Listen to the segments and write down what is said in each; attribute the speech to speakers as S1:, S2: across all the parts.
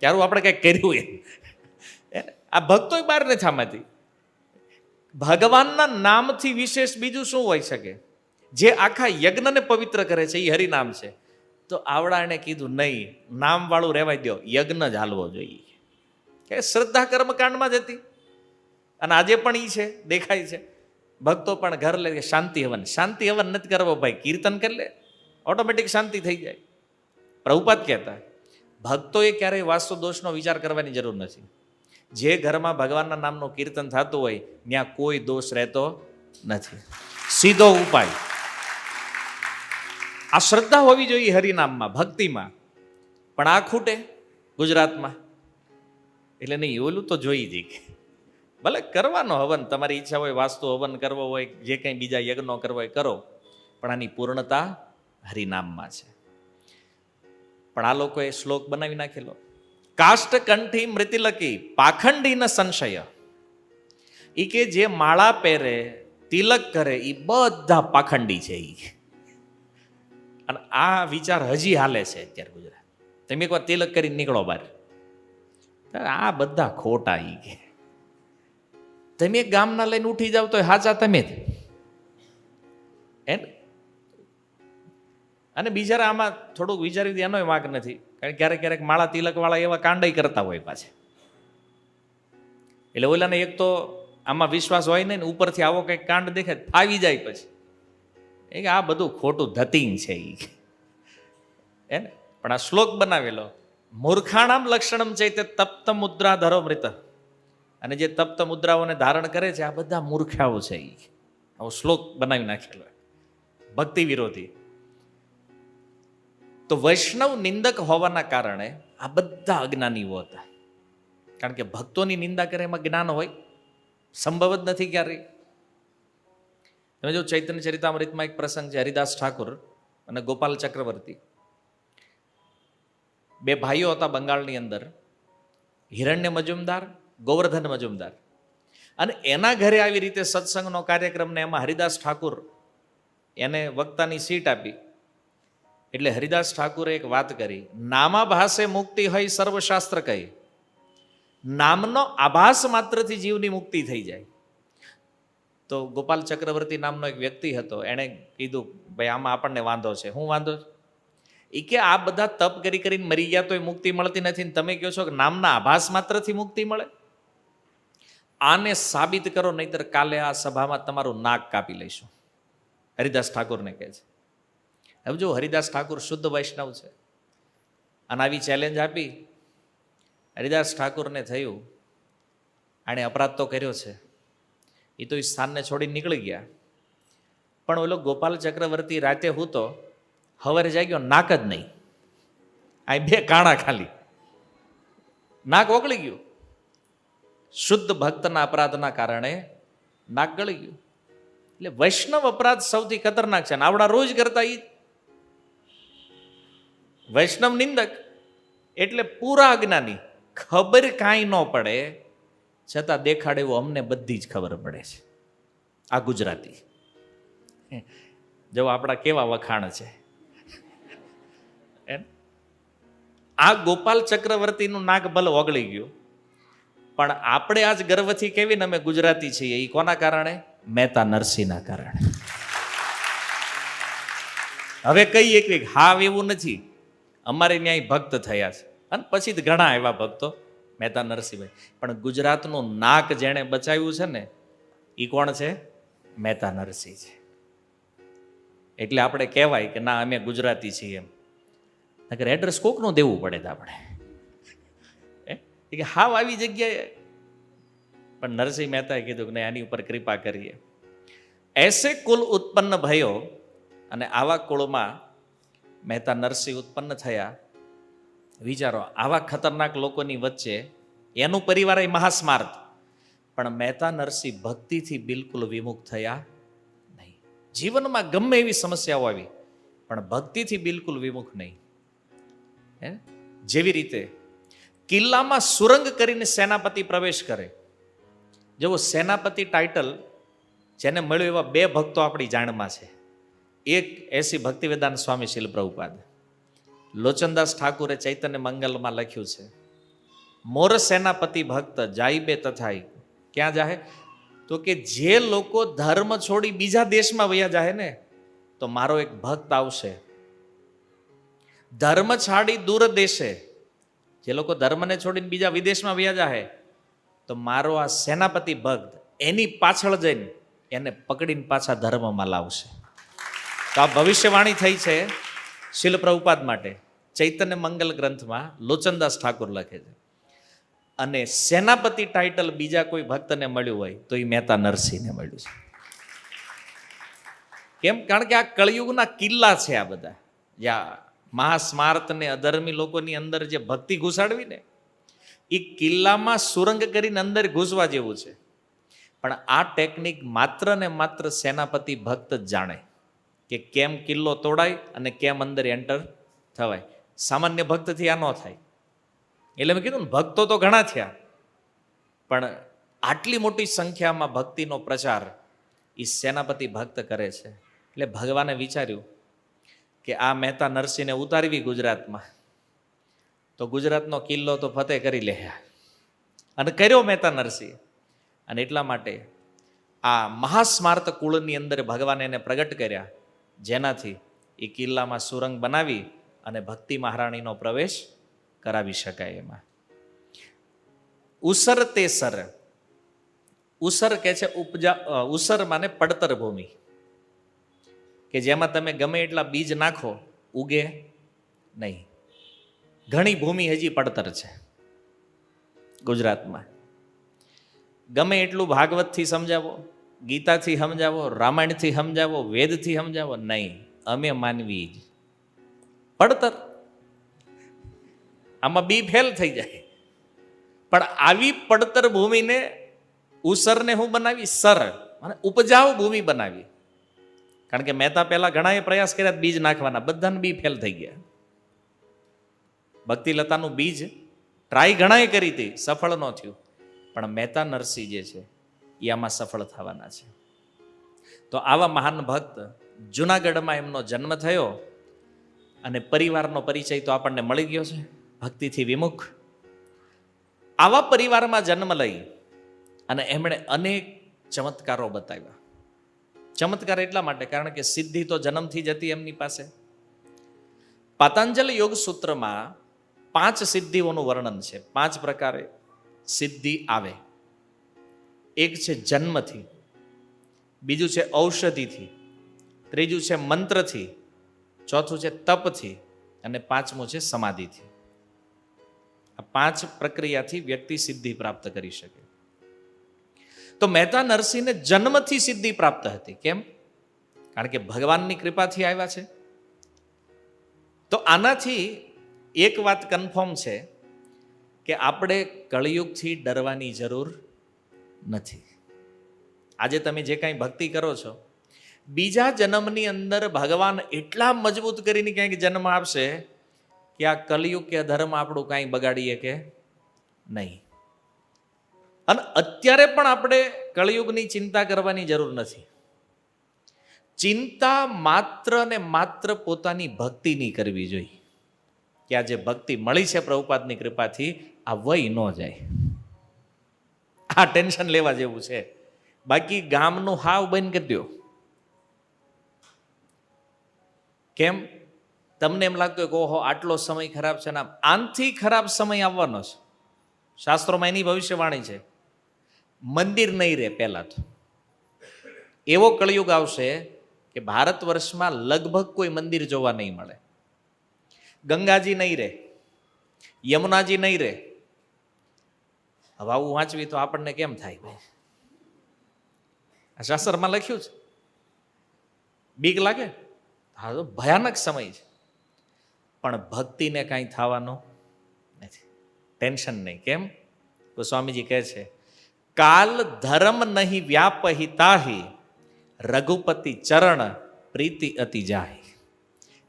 S1: ત્યારે આપણે કંઈક કર્યું એમ? આ ભક્તો બહાર નથી આમાંથી. ભગવાનના નામથી વિશેષ બીજું શું હોઈ શકે? જે આખા યજ્ઞને પવિત્ર કરે છે, એ હરિનામ છે. તો આવડાને કીધું, નહીં, નામવાળું રહેવાય દો યજ્ઞ જ હાલવો જોઈએ. કે શ્રદ્ધા કર્મકાંડમાં જ હતી. અને આજે પણ એ છે, દેખાય છે. ભક્તો પણ ઘર લે શાંતિ હવન શાંતિ હવન નથી કરવો ભાઈ, કીર્તન કરી લે. ઓટોમેટિક શાંતિ થઈ જાય. પ્રભુપાત કહેતા ભક્તોએ ક્યારેય વાસ્તુ દોષનો વિચાર કરવાની જરૂર નથી. જે ઘરમાં ભગવાનના નામનું કીર્તન થતું હોય, ત્યાં કોઈ દોષ રહેતો નથી. સીધો ઉપાય. આ શ્રદ્ધા હોવી જોઈએ હરિનામમાં, ભક્તિમાં. પણ આ ખૂટે ગુજરાતમાં. એટલે નહીં, ઓલું તો જોઈ જઈ ભલે કરવાનો હવન, તમારી ઈચ્છા હોય, વાસ્તુ હવન કરવો હોય, જે કંઈ બીજા યજ્ઞો કરવો હોય, કરો. પણ આની પૂર્ણતા હરિનામમાં છે. પણ આ લોકોએ શ્લોક બનાવી નાખેલો. કાષ્ટ કંઠી મૃતિલકી પાખંડી ન સંશય. ઈ કે જે માળા પહેરે, તિલક કરે એ બધા પાખંડી છે ઈ. અને આ વિચાર હજી હાલે છે અત્યારે ગુજરાત. તમે એકવાર તિલક કરીને નીકળો બહાર. આ બધા ખોટા ઈ કે. તમે ગામના લઈને ઉઠી જાવ તો હાચા તમે જ. ને? અને બિચારા આમાં થોડુંક વિચાર્યું એનો વાંક નથી. કારણ કે ક્યારેક ક્યારેક માળા તિલકવાળા એવા કાંડાઈ કરતા હોય પાછા. એટલે ઓલાને એક તો આમાં વિશ્વાસ હોય નહીં ને ઉપરથી આવો કંઈક કાંડ દેખે ફાવી જાય પછી. એ કે આ બધું ખોટું ધતિંગ છે એ હે ને? પણ આ શ્લોક બનાવેલો, મૂર્ખાણામ લક્ષણમ છે તે તપ્ત મુદ્રા ધરો મૃત. અને જે તપ્ત મુદ્રાઓને ધારણ કરે છે, આ બધા મૂર્ખાઓ છે એ આવો શ્લોક બનાવી નાખેલો. ભક્તિ વિરોધી. તો વૈષ્ણવ નિંદક હોવાના કારણે આ બધા અજ્ઞાનીઓ હતા. કારણ કે ભક્તોની નિંદા કરે એમાં જ્ઞાન હોય, સંભવ જ નથી ક્યારેય. તમે જો ચૈતન્ય ચરિતામૃતમાં એક પ્રસંગ છે, હરિદાસ ઠાકુર અને ગોપાલ ચક્રવર્તી. બે ભાઈઓ હતા બંગાળની અંદર, હિરણ્ય મજુમદાર, ગોવર્ધન મજુમદાર. અને એના ઘરે આવી રીતે સત્સંગનો કાર્યક્રમને એમાં હરિદાસ ઠાકુર એને વક્તાની સીટ આપી. એટલે હરિદાસ ઠાકુરે એક વાત કરી, નામા ભાષે મુક્તિ હોય સર્વશાસ્ત્ર કહી. નામનો આભાસ માત્રથી જીવની મુક્તિ થઈ જાય. તો ગોપાલ ચક્રવર્તી નામનો એક વ્યક્તિ હતો, એણે કીધું, ભાઈ આમાં આપણને વાંધો છે. હું વાંધો એ કે, આ બધા તપ કરી કરીને મરી ગયા તો એ મુક્તિ મળતી નથી ને તમે કહો છો કે નામના આભાસ માત્રથી મુક્તિ મળે? આને સાબિત કરો, નહીતર કાલે આ સભામાં તમારું નાક કાપી લઈશું. હરિદાસ ઠાકુરને કહે છે. હવે જો હરિદાસ ઠાકુર શુદ્ધ વૈષ્ણવ છે, અને આવી ચેલેન્જ આપી, હરિદાસ ઠાકુરને થયું, આણે અપરાધ તો કર્યો છે એ તો એ સ્થાનને છોડીને નીકળી ગયા. પણ ઓલો ગોપાલ ચક્રવર્તી રાતે હું તો હવારે જાગ્યો, નાક જ નહીં. આ બે કાણા ખાલી. નાક ઓગળી ગયું. શુદ્ધ ભક્તના અપરાધના કારણે નાક ગળી ગયું. એટલે વૈષ્ણવ અપરાધ સૌથી ખતરનાક છે ને આવડા રોજ કરતા ઈ વૈષ્ણવ નિંદક એટલે પૂરા અજ્ઞાની. ખબર કાંઈ ન પડે, છતાં દેખાડે એવું અમને બધી જ ખબર પડે છે. આ ગુજરાતી. જો આપણા કેવા વખાણ છે? આ ગોપાલ ચક્રવર્તીનું નાક ભલે ઓગળી ગયું. પણ આપણે આજ ગર્વથી કેવી ને અમે ગુજરાતી છીએ એ કોના કારણે? મહેતા નરસિંહના કારણે. હવે કઈ એક એક હાવ એવું નથી. અમારે ન્યાય ભક્ત થયા છે. અને પછી ઘણા એવા ભક્તો, મહેતા નરસિંહભાઈ. પણ ગુજરાતનું નાક જેણે બચાવ્યું છે ને એ કોણ છે? મહેતા નરસિંહ છે. એટલે આપણે કહેવાય કે ના, અમે ગુજરાતી છીએ એમ. નગર એડ્રેસ કોકનું દેવું પડે આપણે. કે હાવ આવી જગ્યાએ. પણ નરસિંહ મહેતાએ કીધું કે આની ઉપર કૃપા કરીએ. એસે કુલ ઉત્પન્ન ભયો અને આવા કુળમાં મહેતા નરસિંહ ઉત્પન્ન થયા. વિચારો, આવા ખતરનાક લોકોની વચ્ચે એનું પરિવાર એ મહાસ્માર્થ પણ મહેતા નરસિંહ ભક્તિથી બિલકુલ વિમુખ થયા નહીં. જીવનમાં ગમે એવી સમસ્યાઓ આવી, પણ ભક્તિથી બિલકુલ વિમુખ નહીં. હે? જેવી રીતે કિલ્લામાં સુરંગ કરીને સેનાપતિ પ્રવેશ કરે. જેવો સેનાપતિ ટાઇટલ જેને મળ્યો એવા બે ભક્તો આપણી જાણમાં છે. એક એસી ભક્તિવેદાંત સ્વામી શિલ પ્રભુપાદ. લોચનદાસ ઠાકુરે ચૈતન્ય મંગલમાં લખ્યું છે, મોર સેનાપતિ ભક્ત જાઈબે તથાઈ ક્યાં જાહે? તો કે જે લોકો ધર્મ છોડી બીજા દેશમાં વયા જાહે ને, તો મારો એક ભક્ત આવશે. ધર્મ છાડી દૂર દેશે. જે લોકો ધર્મને છોડીને બીજા વિદેશમાં વયા જાહે, તો મારો આ સેનાપતિ ભક્ત એની પાછળ જઈને એને પકડીને પાછા ધર્મમાં લાવશે. તો આ ભવિષ્યવાણી થઈ છે શિલ પ્રભુપાદ માટે. ચૈતન્ય મંગલ ગ્રંથમાં લોચનદાસ ઠાકુર લખે છે. અને સેનાપતિ ટાઇટલ બીજા કોઈ ભક્તને મળ્યું હોય તો એ મહેતા નરસિંહને મળ્યું છે. કેમ? કારણ કે આ કળિયુગના કિલ્લા છે આ બધા. યા મહાસ્માર્ત ને અધર્મી લોકોની અંદર જે ભક્તિ ઘુસાડવી ને એ કિલ્લામાં સુરંગ કરીને અંદર ઘૂસવા જેવું છે. પણ આ ટેકનિક માત્ર ને માત્ર સેનાપતિ ભક્ત જ જાણે. કે કેમ કિલ્લો તોડાય અને કેમ અંદર એન્ટર થવાય. સામાન્ય ભક્તથી આ ન થાય. એટલે મેં કીધું ને, ભક્તો તો ઘણા થયા. પણ આટલી મોટી સંખ્યામાં ભક્તિનો પ્રચાર એ સેનાપતિ ભક્ત કરે છે. એટલે ભગવાને વિચાર્યું કે આ મહેતા નરસિંહને ઉતારવી ગુજરાતમાં. તો ગુજરાતનો કિલ્લો તો ફતેહ કરી લે અને કર્યો મહેતા નરસિંહ. અને એટલા માટે આ મહાસ્માર્ત કુળની અંદર ભગવાને એને પ્રગટ કર્યા. જેનાથી એ કિલ્લામાં સુરંગ બનાવી અને ભક્તિ મહારાણીનો પ્રવેશ કરાવી શકાય એમાં. ઉસર તે સર. ઉસર કે છે ઉપજા ઉસર માને પડતર ભૂમિ. કે જેમાં તમે ગમે એટલા બીજ નાખો, ઉગે નહીં. ઘણી ભૂમિ હજી પડતર છે ગુજરાતમાં. ગમે એટલું ભાગવતથી સમજાવો. ગીતાથી સમજાવો, રામાયણથી સમજાવો, વેદથી સમજાવો, નહીં. અમે માનવી જ. પડતર. આમાં બી ફેલ થઈ જાય. પણ આવી પડતર ભૂમિને ઉસરને હું બનાવી? સર. અને ઉપજાઉ ભૂમિ બનાવી. કારણ કે મહેતા પહેલા ઘણાએ પ્રયાસ કર્યા બીજ નાખવાના. બધાને બી ફેલ થઈ ગયા. ભક્તિલતાનું બીજ ટ્રાય ઘણાએ કરી હતી. સફળ ન થયું. પણ મહેતા નરસિંહ જે છે. એ આમાં સફળ થવાના છે. તો આવા મહાન ભક્ત જુનાગઢમાં એમનો જન્મ થયો અને પરિવારનો પરિચય તો આપણને મળી ગયો છે, ભક્તિથી વિમુખ. આવા પરિવારમાં જન્મ લઈ અને એમણે અનેક ચમત્કારો બતાવ્યા. ચમત્કાર એટલા માટે, કારણ કે સિદ્ધિ તો જન્મથી જ હતી એમની પાસે. પતંજલ યોગ સૂત્રમાં પાંચ સિદ્ધિઓનું વર્ણન છે. પાંચ પ્રકારે સિદ્ધિ આવે. એક છે જન્મથી, બીજું છે ઔષધિથી, ત્રીજું છે મંત્રથી, ચોથું છે તપથી અને પાંચમું છે સમાધિથી. આ પાંચ પ્રક્રિયાથી વ્યક્તિ સિદ્ધિ પ્રાપ્ત કરી શકે. તો મહેતા નરસિંહને જન્મથી સિદ્ધિ પ્રાપ્ત હતી. કેમ? કારણ કે ભગવાનની કૃપાથી આવ્યા છે. તો આનાથી એક વાત કન્ફર્મ છે કે આપણે કળિયુગથી ડરવાની જરૂર નથી. આજે તમે જે કાંઈ ભક્તિ કરો છો, બીજા જન્મની અંદર ભગવાન એટલા મજબૂત કરીને ક્યાંક જન્મ આપશે કે આ કલયુગ કે ધર્મ આપણું કાંઈ બગાડીએ કે નહીં. અને અત્યારે પણ આપણે કળિયુગની ચિંતા કરવાની જરૂર નથી. ચિંતા માત્ર ને માત્ર પોતાની ભક્તિની કરવી જોઈએ. કે આ જે ભક્તિ મળી છે પ્રભુપાદની કૃપાથી, આ વય ન જાય. આ ટેન્શન લેવા જેવું છે. બાકી ગામનું હાવ બંધ કરી દો કેમ? તમને એમ લાગતું કે ઓહો, આટલો સમય ખરાબ છે ને આનથી ખરાબ સમય આવવાનો છે. શાસ્ત્રોમાં એની ભવિષ્યવાણી છે. મંદિર નહીં રહે પહેલાં તો. એવો કળિયુગ આવશે કે ભારત વર્ષમાં લગભગ કોઈ મંદિર જોવા નહીં મળે. ગંગાજી નહીં રહે. યમુનાજી નહીં રહે. હવે આવું વાંચવી તો આપણને કેમ થાય ભાઈ? શાસ્ત્રમાં લખ્યું છે. બીક લાગે? હા તો ભયાનક સમય છે. પણ ભક્તિને કાંઈ થવાનો નથી. ટેન્શન નહીં. કેમ? સ્વામીજી કહે છે, કાલ ધર્મ નહીં વ્યાપહિતાહી, રઘુપતિ ચરણ પ્રીતિ અતિ જાય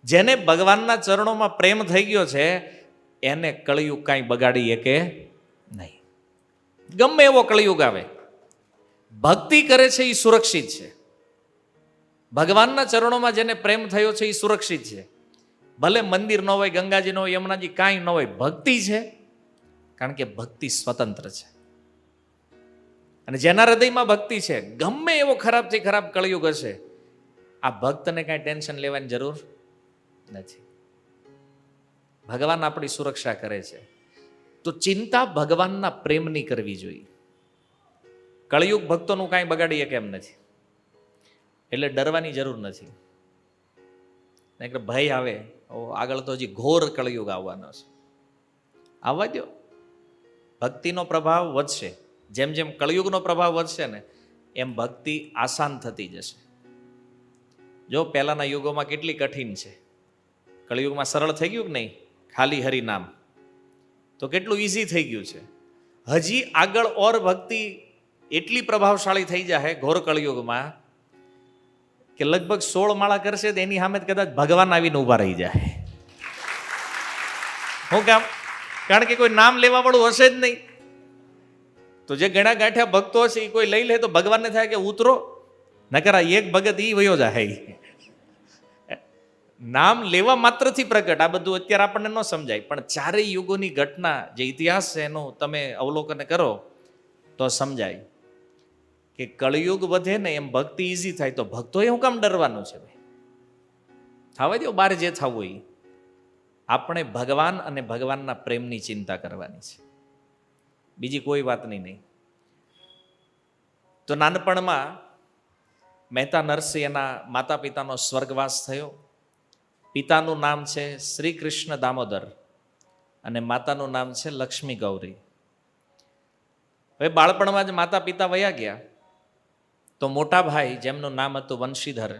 S1: જેને ભગવાનના ચરણોમાં પ્રેમ થઈ ગયો છે, એને કળિયુગ કાંઈ બગાડી કે નહીં. ગમે એવો કળિયુગ આવે. ભક્તિ કરે છે એ સુરક્ષિત છે. ભગવાનના ચરણોમાં જેને પ્રેમ થયો છે એ સુરક્ષિત છે. ભલે મંદિર ન હોય, ગંગાજી ન હોય, યમુનાજી કાંઈ ન હોય, ભક્તિ છે. કારણ કે ભક્તિ સ્વતંત્ર છે. અને જેના હૃદયમાં ભક્તિ છે, ગમે એવો ખરાબથી ખરાબ કળિયુગ હશે, આ ભક્તને કાંઈ ટેન્શન લેવાની જરૂર નથી. ભગવાન આપણી સુરક્ષા કરે છે. તો ચિંતા ભગવાનના પ્રેમની કરવી જોઈએ. કળયુગ ભક્તોનું કાંઈ બગાડીએ કેમ નથી? એટલે ડરવાની જરૂર નથી. નહીં ભય આવે આગળ તો હજી ઘોર કળયુગ આવવાનો છે. આવવા દો ભક્તિનો પ્રભાવ વધશે. જેમ જેમ કળયુગનો પ્રભાવ વધશે ને, એમ ભક્તિ આસાન થતી જશે. જો પહેલાંના યુગોમાં કેટલી કઠિન છે? કળયુગમાં સરળ થઈ ગયું કે નહીં? ખાલી હરિનામ. તો કેટલું ઇઝી થઈ ગયું છે. હજી આગળ ઓર ભક્તિ એટલી પ્રભાવશાળી થઈ જાય ઘોર કળિયુગમાં કે લગભગ સોળ માળા કરશે તો એની સામે કદાચ ભગવાન આવીને ઊભા રહી જાય હું કામ? કારણ કે કોઈ નામ લેવા વાળું હશે જ નહીં. તો જે ગણા ગાંઠ્યા ભક્તો હશે એ કોઈ લઈ લે તો ભગવાનને થાય કે ઉતરો, નકર એક ભગત એ વયો જાય નામ લેવા માત્રથી પ્રગટ. આ બધું અત્યારે આપણને ન સમજાય. પણ ચારેય યુગોની ઘટના જે ઇતિહાસ છે એનું તમે અવલોકન કરો તો સમજાય કે કળયુગ વધે ને એમ ભક્તિ ઈઝી થાય તો ભક્તોએ હું કામ ડરવાનું છે ભાઈ. થવા દો બહાર જે થવું હોય આપણે ભગવાન અને ભગવાનના પ્રેમની ચિંતા કરવાની છે. બીજી કોઈ વાતની નહીં તો નાનપણમાં મહેતા નરસિંહ એના માતા પિતાનો સ્વર્ગવાસ થયો. પિતાનું નામ છે શ્રી કૃષ્ણ દામોદર અને માતાનું નામ છે લક્ષ્મી ગૌરી. હવે બાળપણમાં જ માતા પિતા વયા ગયા. તો મોટા ભાઈ, જેમનું નામ હતું વંશીધર,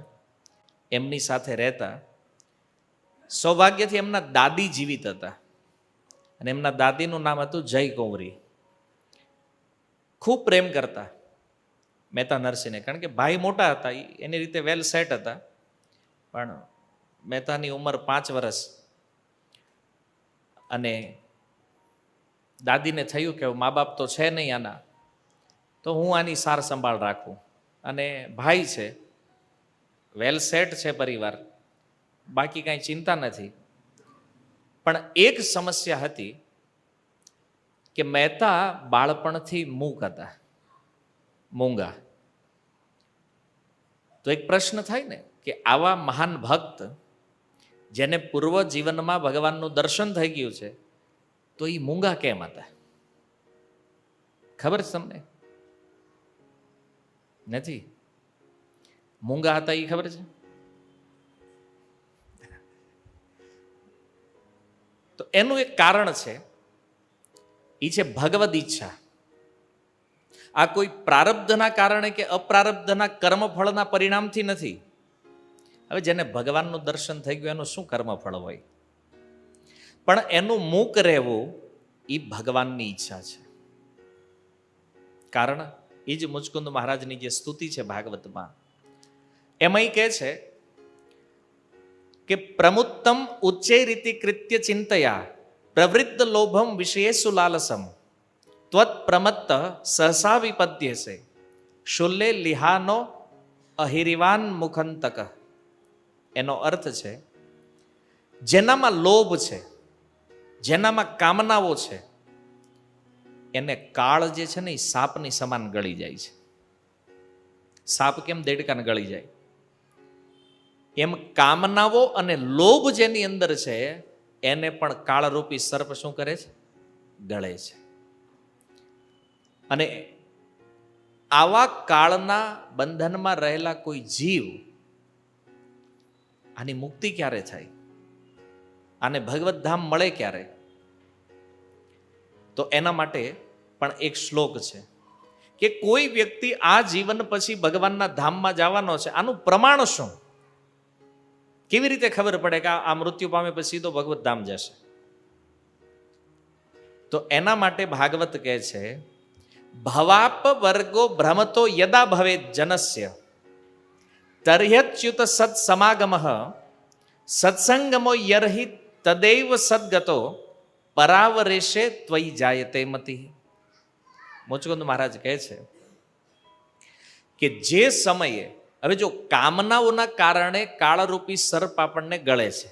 S1: એમની સાથે રહેતા. સૌભાગ્યથી એમના દાદી જીવિત હતા અને એમના દાદીનું નામ હતું જય કૌરી ખૂબ પ્રેમ કરતા મહેતા નરસિંહને, કારણ કે ભાઈ મોટા હતા એની રીતે વેલ સેટ હતા. પણ મહેતાની ઉંમર પાંચ વર્ષ અને દાદીને થયું કે મા બાપ તો છે નહીં આના, તો હું આની સાર સંભાળ રાખું. અને ભાઈ છે વેલ સેટ છે પરિવાર, બાકી કાંઈ ચિંતા નથી. પણ એક સમસ્યા હતી કે મહેતા બાળપણથી મૂક હતા, મૂંગા. તો એક પ્રશ્ન થાય ને કે આવા મહાન ભક્ત જેને પૂર્વ જીવનમાં ભગવાનનું દર્શન થઈ ગયું છે, તો એ મૂંગા કેમ હતા? ખબર છે તમને? નથી? મૂંગા હતા એ ખબર છે? તો એનું એક કારણ છે એ છે ભગવદ ઈચ્છા. આ કોઈ પ્રારબ્ધના કારણે કે અપ્રારબ્ધના કર્મફળના પરિણામથી નથી? હવે જેને ભગવાનનું દર્શન થઈ ગયું, એનું શું કર્મફળ હોય? પણ એનું મૂક રહેવું એ ભગવાનની ઈચ્છા છે. કારણ એ જ મુચકુંદ મહારાજની જે સ્તુતિ છે ભાગવતમાં, એમાં કહે છે કે પ્રમુત્તમ ઉચ્ચે રીતિ કૃત્ય ચિંતયા, પ્રવૃત્ત લોભમ વિષયેસુ લાલસમ, ત્વત પ્રમત્ત સહસા વિપદ્યસે, શુલ્લે લિહાનો અહિરિવાન મુખંતક. એનો અર્થ છે, જેનામાં લોભ છે, જેનામાં કામનાઓ છે, એને કાળ જે છે ને, એ સાપની સમાન ગળી જાય છે. સાપ કેમ દેડકાને ગળી જાય? એમ કામનાઓ અને લોભ જેની અંદર છે, એને પણ કાળરૂપી સર્પ શું કરે છે? ગળે છે. અને આવા કાળના બંધનમાં રહેલા કોઈ જીવ આની મુક્તિ ક્યારે થાય? આને ભગવત ધામ મળે ક્યારે? તો એના માટે પણ એક શ્લોક છે કે કોઈ વ્યક્તિ આ જીવન પછી ભગવાનના ધામમાં જવાનો છે, આનું પ્રમાણ શું? કેવી રીતે ખબર પડે કે આ મૃત્યુ પામે પછી તો ભગવત ધામ જશે? તો એના માટે ભાગવત કહે છે, ભવાપ વર્ગો ભ્રમતો યદા ભવે જનસ્ય. તર્યચ્યુત સત્સમાગમ સત્સંગમો યર્હિ તદૈવ સદગતો પરાવરેશે ત્વયી જાયતે મતી મુચકુંદ મહારાજ કહે છે કે જે સમયે હવે જો કામનાઓના કારણે કાળરૂપી સર્પ આપણને ગળે છે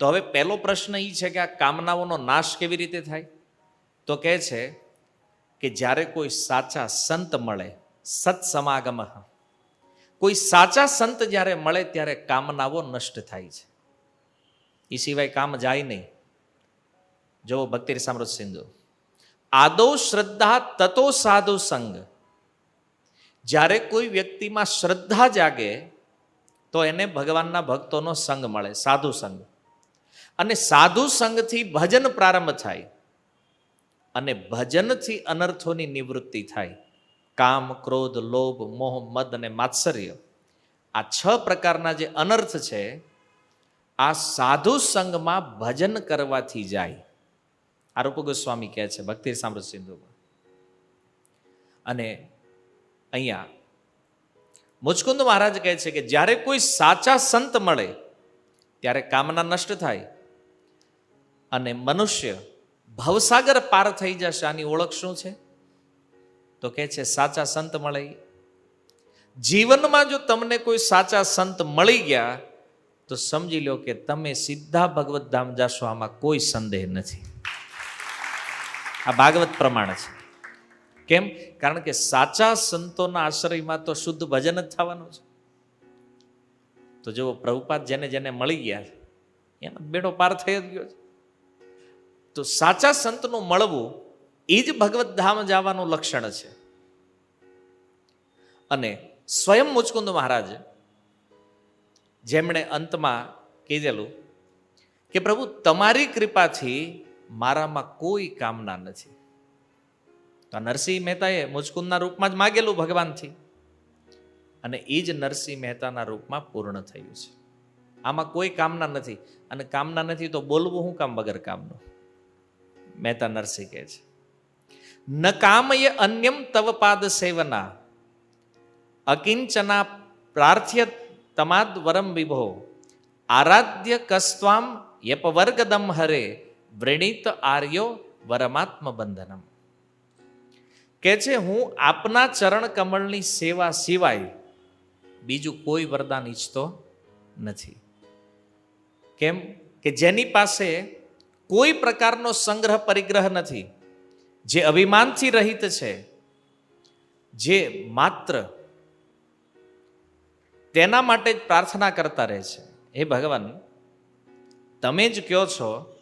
S1: તો હવે પહેલો પ્રશ્ન એ છે કે આ કામનાઓનો નાશ કેવી રીતે થાય તો કહે છે કે જ્યારે કોઈ સાચા સંત મળે સત સમાગમ કોઈ સાચા સંત જ્યારે મળે ત્યારે કામનાઓ નષ્ટ થાય છે. એ સિવાય કામ જાય નહીં. જો ભક્તિ સામ્રત સિંધુ. આદો શ્રદ્ધા તતો સાધુ સંગ. જ્યારે કોઈ વ્યક્તિમાં શ્રદ્ધા જાગે, તો એને ભગવાનના ભક્તોનો સંગ મળે, સાધુ સંગ. અને સાધુ સંગથી ભજન પ્રારંભ થાય. અને ભજનથી અનર્થોની નિવૃત્તિ થાય. કામ, ક્રોધ, લોભ, મોહ, મદ અને માત્સર્ય આ છ પ્રકારના જે અનર્થ છે, આ સાધુ સંગમાં ભજન કરવાથી જાય. આ રૂપ ગોસ્વામી કહે છે, ભક્તિ સામ્રત સિંધુમાં. અને અહીંયા મુચકુંદ મહારાજ કહે છે કે જ્યારે કોઈ સાચા સંત મળે, ત્યારે કામના નષ્ટ થાય અને મનુષ્ય ભવસાગર પાર થઈ જશે. આની ઓળખ શું છે? તો કે છે, સાચા સંત મળે. જીવનમાં જો તમને કોઈ સાચા સંત મળી ગયા, તો સમજી લો કે તમે સીધા ભગવત ધામ જશો, આમાં કોઈ સંદેહ નથી. આ ભાગવત પ્રમાણે છે. કેમ? કારણ કે સાચા સંતોના આશ્રયમાં તો શુદ્ધ ભજન જ થવાનું છે. તો જો પ્રભુપાદ જેને જેને મળી ગયા છે એનો બેડો પાર થઈ જ ગયો છે. તો સાચા સંતનું મળવું એ જ ભગવત ધામ જવાનું લક્ષણ છે. અને સ્વયં મુચકુંદ મહારાજ જેમણે અંતમાં કીધેલું કે પ્રભુ, તમારી કૃપાથી મારામાં કોઈ કામના નથી. તો નરસિંહ મહેતાએ મુચકુંદના રૂપમાં જ માગેલું ભગવાનથી. અને એ જ નરસિંહ મહેતાના રૂપમાં પૂર્ણ થયું છે. આમાં કોઈ કામના નથી. અને કામના નથી તો બોલવું હું કામ વગર કામનું? મહેતા નરસિંહ કહે છે. ન કામય અન્યમ તવ પાદ સેવના અકિંચના પ્રાર્થ્ય તમાદ વરમ વિભો આરાધ્ય કસ્વામ યપવર્ગદમ હરે વૃણીત આર્યો વરમાત્મ બંધનમ કે છે હું આપના ચરણ કમળની સેવા સિવાય બીજું કોઈ વરદાન ઈચ્છતો નથી કેમ કે જેની પાસે કોઈ પ્રકારનો સંગ્રહ પરિગ્રહ નથી જે અભિમાનથી રહિત છે, જે માત્ર તેના માટે જ પ્રાર્થના કરતા રહે છે. હે ભગવાન, તમે જ કહો છો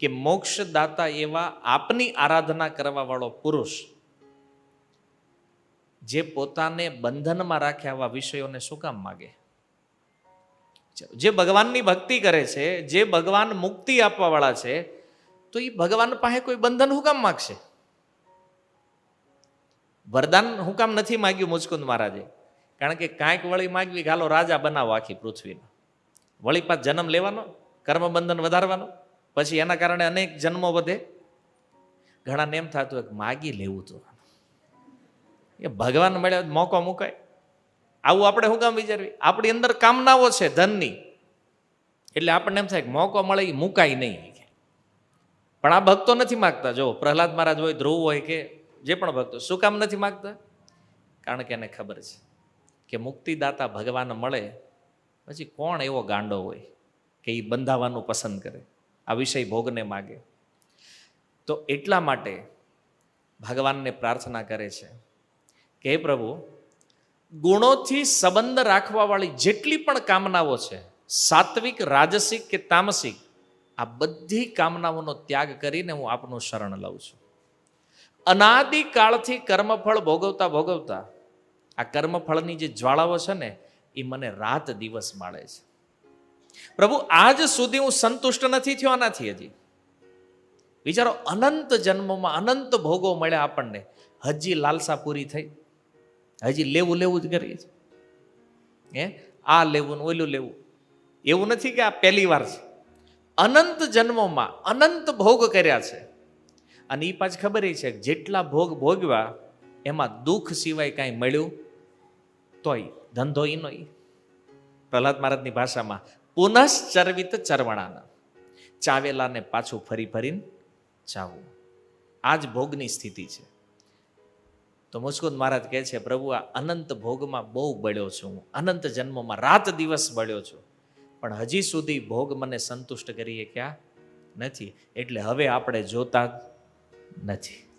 S1: કે મોક્ષદાતા એવા આપની આરાધના કરવાવાળો પુરુષ જે પોતાને બંધનમાં રાખ્યા આવા વિષયોને શું કામ માગે? જે ભગવાનની ભક્તિ કરે છે, જે ભગવાન મુક્તિ આપવાવાળા છે તો એ ભગવાન પાસે કોઈ બંધન હું કામ માગશે? વરદાન હું કામ નથી માગ્યું મુચકુંદ મહારાજે. કારણ કે કાંઈક વળી માગવી ગાલો રાજા, બનાવો આખી પૃથ્વીનો. વળી પાછ જન્મ લેવાનો, કર્મબંધન વધારવાનો, પછી એના કારણે અનેક જન્મો વધે. ઘણાને એમ થતું કે, માગી લેવું તો. એ ભગવાન મળ્યા મોકો મુકાય. આવું આપણે શું કામ વિચારવી આપણી અંદર કામનાઓ છે ધનની. એટલે આપણને એમ થાય કે, મોકો મળે એ મુકાય નહીં. પણ આ ભક્તો નથી માગતા. જો, પ્રહલાદ મહારાજ હોય, ધ્રુવ હોય કે જે પણ ભક્તો, શું કામ નથી માગતા? કારણ કે એને ખબર છે કે મુક્તિદાતા ભગવાન મળે, પછી કોણ એવો ગાંડો હોય કે એ બંધાવાનું પસંદ કરે? આ વિષય ભોગને માગે. તો એટલા માટે ભગવાનને પ્રાર્થના કરે છે કે પ્રભુ, ગુણોથી સંબંધ રાખવાવાળી જેટલી પણ કામનાઓ છે, સાત્વિક, રાજસિક કે તામસિક આ બધી કામનાઓનો ત્યાગ કરીને હું આપનું શરણ લઉં છું. અનાદિકાળથી કર્મફળ ભોગવતા ભોગવતા આ કર્મફળની જે જ્વાળાઓ છે ને, એ મને રાત દિવસ માળે છે. પ્રભુ, આજ સુધી હું સંતુષ્ટ નથી થયો આનાથી હજી. વિચારો, અનંત જન્મોમાં અનંત ભોગો મળ્યા આપણને. હજી લાલસા પૂરી થઈ. હજી લેવું લેવું જ કરીએ છીએ. હે? આ લેવું ને ઓલું લેવું. એવું નથી કે આ પહેલી વાર છે. અનંત જન્મોમાં અનંત ભોગ કર્યા છે. અને એ પાછી ખબર છે કે જેટલા ભોગ ભોગવા એમાં દુઃખ સિવાય કાંઈ મળ્યું તોય, ધંધો ઈનો ઈ પ્રહલાદ મહારાજની ભાષામાં પુનઃચરવિત ચરવણાના, ચાવેલાને પાછું ફરી ફરીને ચાવવું આ જ ભોગની સ્થિતિ છે. તો મુસ્કુદ મહારાજ કહે છે, પ્રભુ, આ અનંત ભોગમાં બહુ બળ્યો છું હું. અનંત જન્મમાં રાત દિવસ બળ્યો છું. પણ હજી સુધી ભોગ મને સંતુષ્ટ કરીએ ક્યાં નથી. એટલે હવે આપણે જોતા નથી.